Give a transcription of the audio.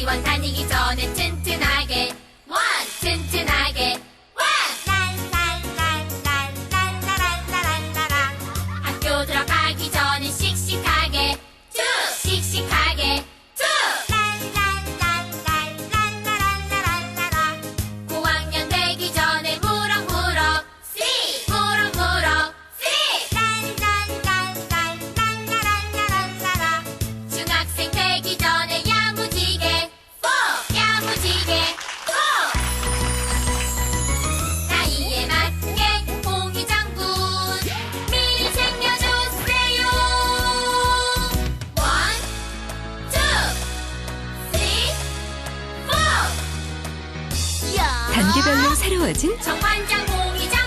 유치원 다니기 전에 튼튼하게. 원 튼튼하게. 단계별로 새로워진 정환장 공기장.